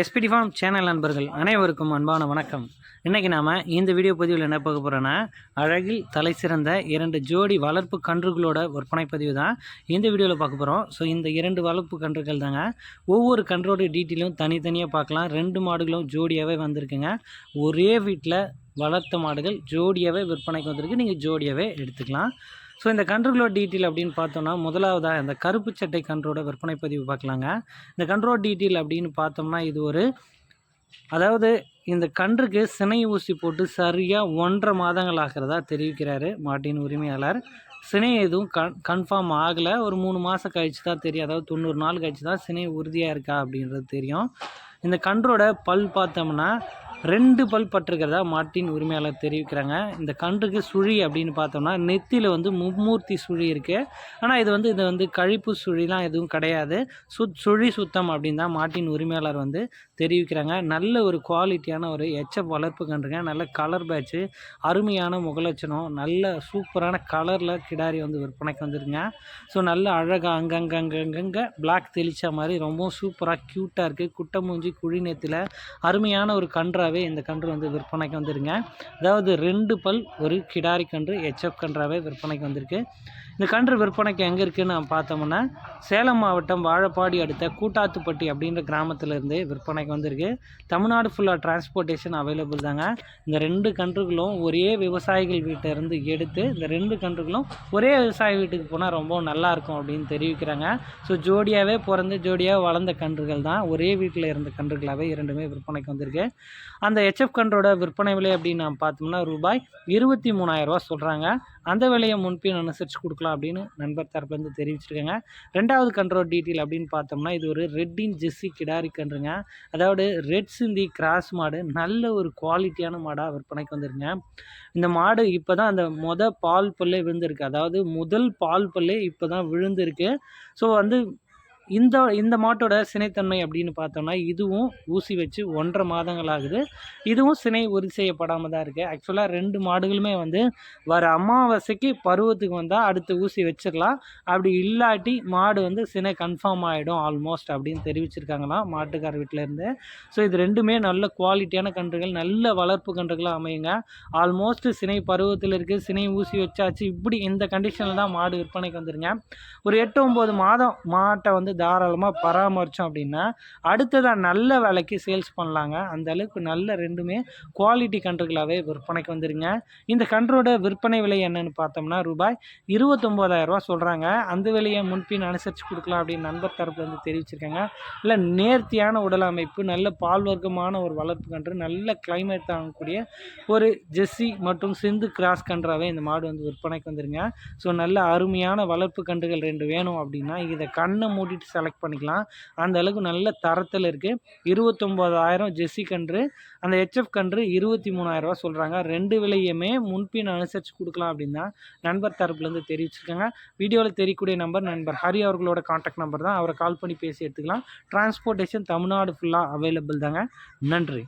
SPD form channel நண்பர்கள் அனைவருக்கும் அன்பான வணக்கம். இன்றைக்கி நாம் இந்த வீடியோ பதிவில் என்ன பார்க்க போகிறோன்னா அழகில் தலை சிறந்த இரண்டு ஜோடி வளர்ப்பு கன்றுகளோட விற்பனை பதிவு தான் இந்த வீடியோவில் பார்க்க போகிறோம் ஸோ இந்த இரண்டு வளர்ப்பு கன்றுகள் தாங்க ஒவ்வொரு கன்றோட டீட்டெயிலும் தனித்தனியாக பார்க்கலாம். ரெண்டு மாடுகளும் ஜோடியாகவே வந்திருக்குங்க. ஒரே வீட்டில் வளர்த்த மாடுகள் ஜோடியாகவே விற்பனைக்கு வந்திருக்கு. நீங்கள் ஜோடியாகவே எடுத்துக்கலாம். ஸோ இந்த கன்றுகளோட டீட்டெயில் அப்படின்னு பார்த்தோம்னா முதலாவதாக இந்த கருப்பு சட்டை கன்றோட விற்பனை பதிவு பார்க்கலாங்க. இந்த கண்ட்ரோல் டீட்டெயில் அப்படின்னு பார்த்தோம்னா இது ஒரு அதாவது இந்த கன்றுக்கு சினை ஊசி போட்டு சரியாக ஒன்றரை மாதங்கள் ஆகிறதா தெரிவிக்கிறாரு மாட்டின் உரிமையாளர். சினை எதுவும் கன் கன்ஃபார்ம் ஆகலை. ஒரு மூணு மாதம் கழிச்சு தான் தெரியும். அதாவது தொண்ணூறு நாள் கழிச்சு தான் சினை உறுதியாக இருக்கா அப்படின்றது தெரியும். இந்த கன்றோட பல் பார்த்தோம்னா ரெண்டு பல் பட்டிருக்கிறதா மாட்டின் உரிமையாளர் தெரிவிக்கிறாங்க. இந்த கன்றுக்கு சுழி அப்படின்னு பார்த்தோம்னா நெத்தியில் வந்து மும்மூர்த்தி சுழி இருக்குது ஆனால் இது வந்து இது வந்து கழிப்பு சுழிலாம் எதுவும் கிடையாது. சுத் சுழி சுத்தம் அப்படின்னு தான் மாட்டின் உரிமையாளர் வந்து தெரிவிக்கிறாங்க. நல்ல ஒரு குவாலிட்டியான ஒரு எச்சப் வளர்ப்பு கன்றுங்க. நல்ல கலர் பேட்ச்சு அருமையான முகலட்சணம் நல்ல சூப்பரான கலரில் கிடாரி வந்து விற்பனைக்கு வந்துருங்க ஸோ நல்ல அழகாக அங்கங்கங்கங்க பிளாக் தெளித்த மாதிரி ரொம்ப சூப்பராக க்யூட்டாக இருக்குது குட்டை மூஞ்சி குழி நெத்தியில் அருமையான ஒரு கன்றாகவே இந்த கன்று வந்து விற்பனைக்கு வந்துருங்க. அதாவது ரெண்டு பல் ஒரு கிடாரி கன்று எச்எஃப் கன்றாகவே விற்பனைக்கு வந்திருக்கு. இந்த கன்று விற்பனைக்கு எங்கே இருக்குதுன்னு நான் பார்த்தோம்னா சேலம் மாவட்டம் வாழப்பாடி அடுத்த கூட்டாத்துப்பட்டி அப்படின்ற கிராமத்திலேருந்து விற்பனைக்கு வந்திருக்கு. தமிழ்நாடு ஃபுல்லாக டிரான்ஸ்போர்ட்டேஷன் அவைலபிள் தாங்க. இந்த ரெண்டு கன்றுகளும் ஒரே விவசாயிகள் வீட்டிலேருந்து எடுத்து இந்த ரெண்டு கன்றுகளும் ஒரே விவசாய வீட்டுக்கு போனால் ரொம்ப நல்லாயிருக்கும் அப்படின்னு தெரிவிக்கிறாங்க. ஸோ ஜோடியாகவே பிறந்து ஜோடியாக வளர்ந்த கன்றுகள் தான் ஒரே வீட்டில் இருந்த கன்றுகளாகவே இரண்டுமே விற்பனைக்கு வந்திருக்கு. அந்த ஹெச்எஃப் கன்றோட விற்பனை விலை அப்படின்னு நான் பார்த்தோம்னா ரூபாய் இருபத்தி மூணாயிரரூவா சொல்கிறாங்க அந்த விலையை முன்பின் அனுசரித்து கொடுக்கலாம். அப்படின்னு நண்பர் தரப்புலேருந்து தெரிவிச்சிருக்காங்க. ரெண்டாவது கன்றோட டீட்டெயில் அப்படின்னு பார்த்தோம்னா இது ஒரு ரெட்டின் ஜெஸ்ஸி கிடாரி கன்றுங்க. அதாவது ரெட் சிந்தி கிராஸ் மாடு நல்ல ஒரு குவாலிட்டியான மாடாக விற்பனைக்கு வந்துருங்க இந்த மாடு இப்போ தான் அந்த மொதல் பால் பல்லே விழுந்திருக்கு. அதாவது முதல் பால் பல்லே இப்போ தான் விழுந்திருக்கு. ஸோ வந்து இந்த இந்த மாட்டோட சினைத்தன்மை அப்படின்னு பார்த்தோம்னா இதுவும் ஊசி வச்சு ஒன்றரை மாதங்கள் ஆகுது. இதுவும் சினை உறுதி செய்யப்படாமல் தான் இருக்குது ஆக்சுவலாக ரெண்டு மாடுகளுமே வந்து வர அமாவாசைக்கு பருவத்துக்கு வந்தால் அடுத்து ஊசி வச்சிடலாம் அப்படி இல்லாட்டி மாடு வந்து சினை கன்ஃபார்ம் ஆகிடும் ஆல்மோஸ்ட் அப்படின்னு தெரிவிச்சிருக்காங்களாம் மாட்டுக்கார வீட்டிலேருந்து ஸோ இது ரெண்டுமே நல்ல குவாலிட்டியான கன்றுகள் நல்ல வளர்ப்பு கன்றுகளாக அமையுங்க. ஆல்மோஸ்ட் சினை பருவத்தில் இருக்குது சினை ஊசி வச்சாச்சு. இப்படி இந்த கண்டிஷனில் தான் மாடு விற்பனைக்கு வந்துருங்க. ஒரு எட்டு ஒம்பது மாதம் மாட்டை வந்து தாராளமாக பராமரித்தோம் அப்படின்னா அடுத்ததாக நல்ல விலைக்கு சேல்ஸ் பண்ணலாங்க. அந்த அளவுக்கு நல்ல ரெண்டுமே குவாலிட்டி கன்றுகளாகவே விற்பனைக்கு வந்துருங்க. இந்த கன்றோட விற்பனை விலை என்னன்னு பார்த்தோம்னா ரூபாய் இருபத்தொம்போதாயிரரூவா சொல்கிறாங்க அந்த விலையை முன்பின் அனுசரித்து கொடுக்கலாம் அப்படின்னு நண்பர் தரப்பு வந்து தெரிவிச்சிருக்காங்க. இல்லை நேர்த்தியான உடல் அமைப்பு நல்ல பால் வர்க்கமான ஒரு வளர்ப்பு கன்று நல்ல கிளைமேட் தாங்கக்கூடிய ஒரு ஜெஸ்ஸி மற்றும் சிந்து கிராஸ் கன்றாவே இந்த மாடு வந்து விற்பனைக்கு வந்துருங்க. ஸோ நல்ல அருமையான வளர்ப்பு கன்றுகள் ரெண்டு வேணும் அப்படின்னா இதை கண்ணை மூடிட்டு செலக்ட் பண்ணிக்கலாம். அந்த அளவுக்கு நல்ல தரத்தில் இருக்குது இருபத்தொம்போதாயிரம் ஜெஸ்ஸி கன்று அந்த ஹெச்எஃப் கன்று இருபத்தி மூணாயிரரூவா சொல்கிறாங்க ரெண்டு விலையுமே முன்பின் அனுசரித்து கொடுக்கலாம் அப்படின்னா நண்பர் தரப்புலேருந்து தெரிவிச்சிருக்காங்க. வீடியோவில் தெரியக்கூடிய நம்பர் நண்பர் ஹரி அவர்களோட காண்டாக்ட் நம்பர் தான். அவரை கால் பண்ணி பேசி எடுத்துக்கலாம். டிரான்ஸ்போர்ட்டேஷன் தமிழ்நாடு ஃபுல்லாக அவைலபிள் தாங்க. நன்றி.